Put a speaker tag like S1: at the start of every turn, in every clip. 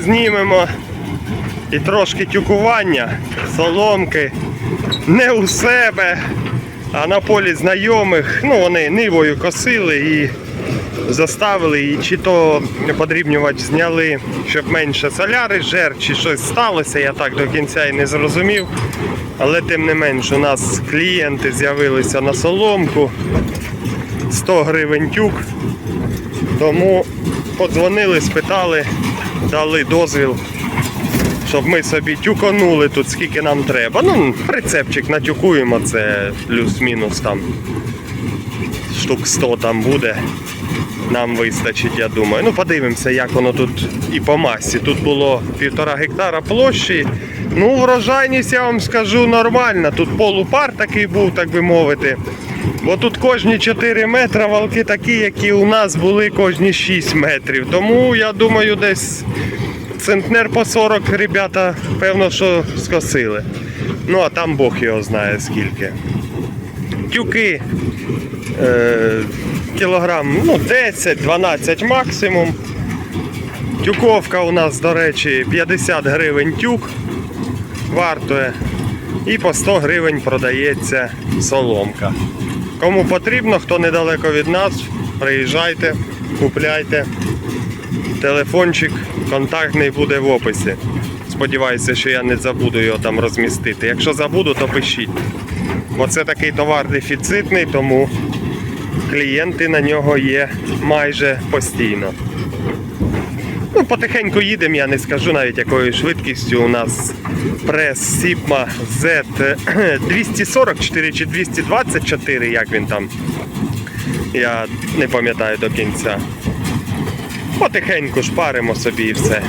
S1: знімемо і трошки тюкування, соломки. Не у себе, а на полі знайомих. Ну, вони нивою косили і заставили, і чи то подрібнювач зняли, щоб менше соляри жер, чи щось сталося, я так до кінця і не зрозумів. Але тим не менш, у нас клієнти з'явилися на соломку. 100 гривень тюк. Тому подзвонили, спитали, дали дозвіл, щоб ми собі тюконули тут скільки нам треба. Ну, прицепчик натюкуємо, це плюс-мінус там штук 100 там буде. Нам вистачить, я думаю. Ну, подивимося, як воно тут і по масі. Тут було півтора гектара площі. Ну, врожайність, я вам скажу, нормальна. Тут полупар такий був, так би мовити. Бо тут кожні 4 метри валки такі, які у нас були кожні 6 метрів. Тому я думаю, десь центнер по 40 ребята, певно, що скосили. Ну, а там Бог його знає скільки. Тюки е, кілограм ну, 10-12 максимум. Тюковка у нас, до речі, 50 гривень тюк вартує. І по 100 гривень продається соломка. Кому потрібно, хто недалеко від нас, приїжджайте, купляйте. Телефончик контактний буде в описі. Сподіваюся, що я не забуду його там розмістити. Якщо забуду, то пишіть. Бо це такий товар дефіцитний, тому клієнти на нього є майже постійно. Потихеньку їдемо, я не скажу навіть якою швидкістю у нас прес Sigma Z 244 чи 224, як він там. Я не пам'ятаю до кінця. Потихеньку шпаримо собі і все.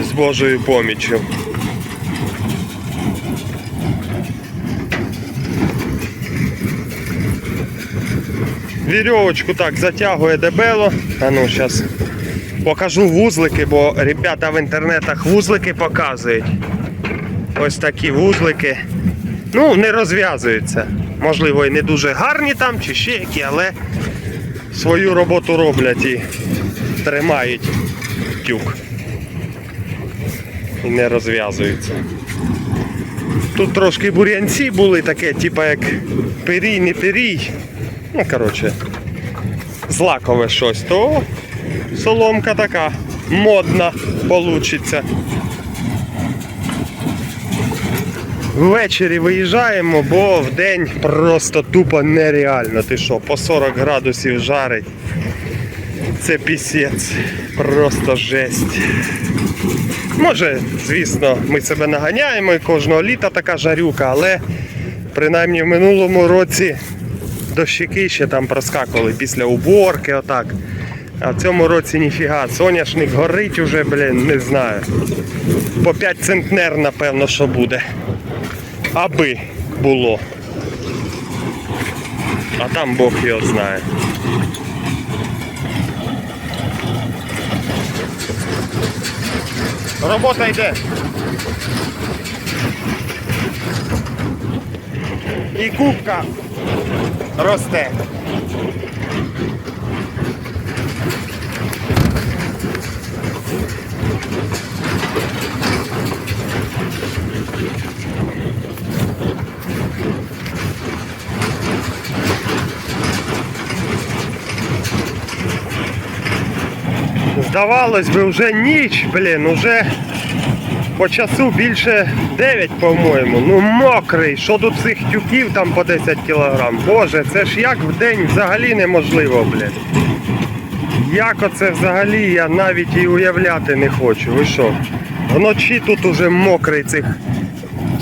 S1: З Божою поміччю. Вірьовочку так затягує дебело. А ну зараз покажу вузлики, бо ребята в інтернетах вузлики показують. Ось такі вузлики. Ну, не розв'язуються. Можливо, і не дуже гарні там, чи ще які, але свою роботу роблять і тримають тюк. І не розв'язуються. Тут трошки бур'янці були таке, типа як пирій, не пирій. Ну, коротше, злакове щось, то соломка така модна получиться. Ввечері виїжджаємо, бо в день просто тупо нереально. Ти що, по 40 градусів жарить. Це пісець. Просто жесть. Може, звісно, ми себе наганяємо і кожного літа така жарюка, але принаймні в минулому році дощики ще там проскакували після уборки, отак. А в цьому році ніфіга, соняшник горить уже, блін, не знаю. По 5 центнер, напевно, що буде. Аби було. А там Бог його знає. Робота йде. І кубка росте. Здавалось би, вже ніч, блін, уже по часу більше 9, по-моєму. Ну мокрий. Що тут цих тюків там по 10 кілограм? Боже, це ж як в день взагалі неможливо, блін. Як оце взагалі я навіть і уявляти не хочу. Ви що? Вночі тут уже мокрий цих.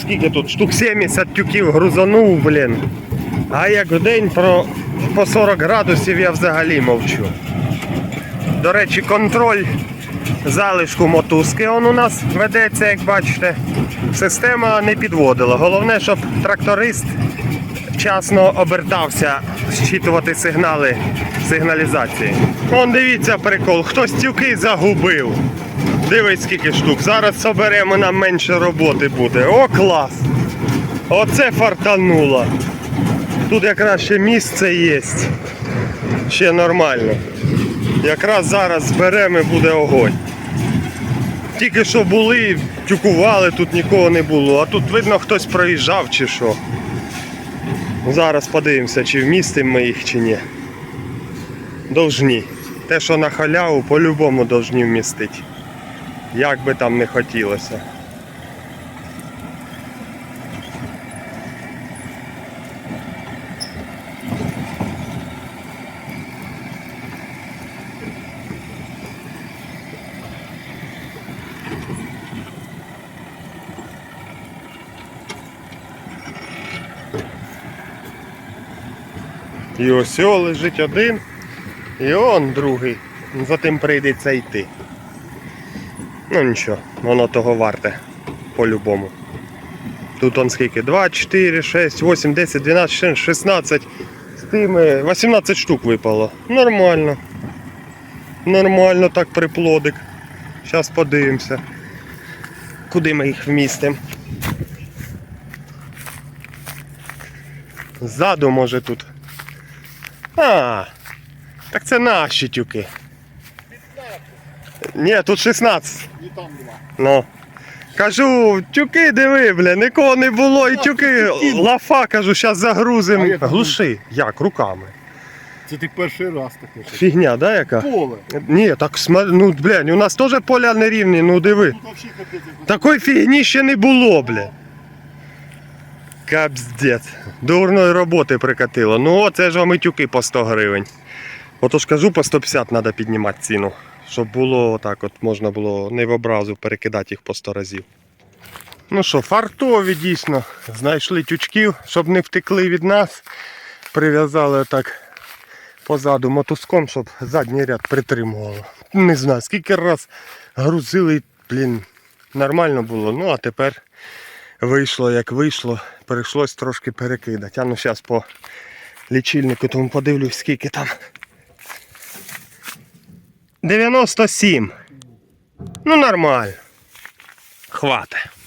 S1: Скільки тут? Штук 70 тюків грузанув, блін. А як в день про, по 40 градусів я взагалі мовчу. До речі, контроль залишку мотузки он у нас ведеться, як бачите. Система не підводила. Головне, щоб тракторист вчасно обертався зчитувати сигнали сигналізації. Вон дивіться прикол, хтось тюки загубив. Дивись скільки штук. Зараз соберемо, нам менше роботи буде. О, клас! Оце фартануло. Тут якраз ще місце є. Ще нормально. Якраз зараз зберемо і буде огонь. тільки що були, тюкували, тут нікого не було. А тут видно хтось проїжджав чи що. Зараз подивимося, чи вмістимо ми їх, чи ні. Должні. Те, що на халяву, по-любому должні вмістити. Як би там не хотілося. І ось лежить один, і он другий. За тим прийдеться йти. Ну нічого, воно того варте. По-любому. Тут он скільки? 2, 4, 6, 8, 10, 12, 14, 16. З тими 18 штук випало. Нормально. Нормально так приплодик. Зараз подивимося. Куди ми їх вмістимо. Ззаду може тут. А, так це наші тюки. Ні, тут 16.
S2: І там два.
S1: Ну. Кажу, тюки диви, бля, нікого не було, і тюки. Лафа, кажу, зараз загрузимо. Глуши. Як, руками.
S2: Це ти перший раз таке.
S1: Фігня, да, яка?
S2: Поле.
S1: Ні, так ну, блядь, у нас теж поля нерівні, ну диви.
S2: Як
S1: Такої фігні ще не було, бля. Капздець. Дурної роботи прикатило. Ну оце ж вам тюки по 100 гривень. Отож кажу, по 150 треба піднімати ціну. Щоб було отак, от можна було не в образу перекидати їх по 100 разів. Ну що, фартові дійсно. Знайшли тючків, щоб не втекли від нас. Прив'язали отак позаду мотузком, щоб задній ряд притримувало. Не знаю, скільки раз грузили, блін, нормально було. Ну а тепер вийшло як вийшло. Прийшлось трошки перекидати. А ну зараз по лічильнику тому подивлюсь, скільки там. 97. Ну нормально. Хватить.